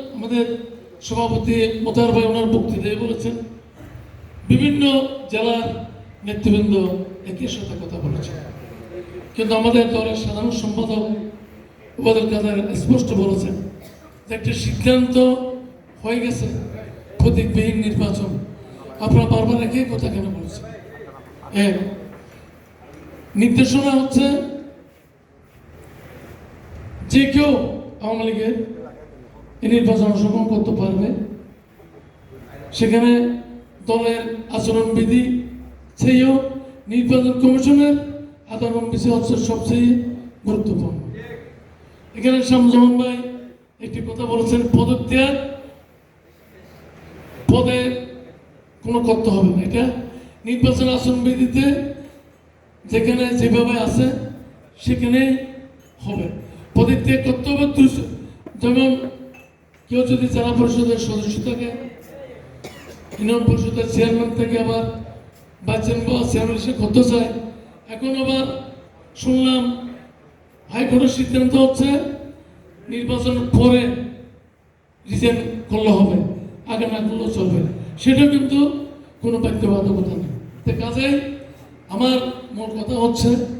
আমাদের সভাপতি মোতার ভাই ওনার বক্তৃতায় বলেছেন, বিভিন্ন জেলার নেতৃবৃন্দ একই সাথে কথা বলেছেন। কিন্তু আমাদের দলের সাধারণ সম্পাদক ওবায়দুল কাদের স্পষ্ট বলেছেন যে একটা সিদ্ধান্ত হয়ে গেছে প্রতীকবিহীন নির্বাচন। আপনারা বারবার একই কথা কেন বলছেন? এক নির্দেশনা হচ্ছে যে কেউ আওয়ামী লীগের এই নির্বাচন অংশগ্রহণ করতে পারবে সেখানে দলের আচরণবিধি সেইও নির্বাচন কমিশনের আচরণবিধি হচ্ছে সবচেয়ে গুরুত্বপূর্ণ। এখানে শামজামান ভাই একটি কথা বলেছেন, পদত্যাগ পদে কোনো করতে হবে না। এটা নির্বাচন আচরণবিধিতে যেখানে যেভাবে আছে সেখানেই হবে। পদত্যাগ করতে হবে যেমন কেউ যদি জেলা পরিষদের সদস্য থাকে, ইউনিয়ন পরিষদের চেয়ারম্যান থেকে আবার বা চেয়ারম্যান হিসেবে করতে চায়, এখন আবার শুনলাম হাইকোর্টের সিদ্ধান্ত হচ্ছে নির্বাচন পরে রিজেন করলে হবে, আগে না করলেও চলবে। সেটা কিন্তু কোনো বাধ্যবাধকতা নেই। তো কাজে আমার মোট কথা হচ্ছে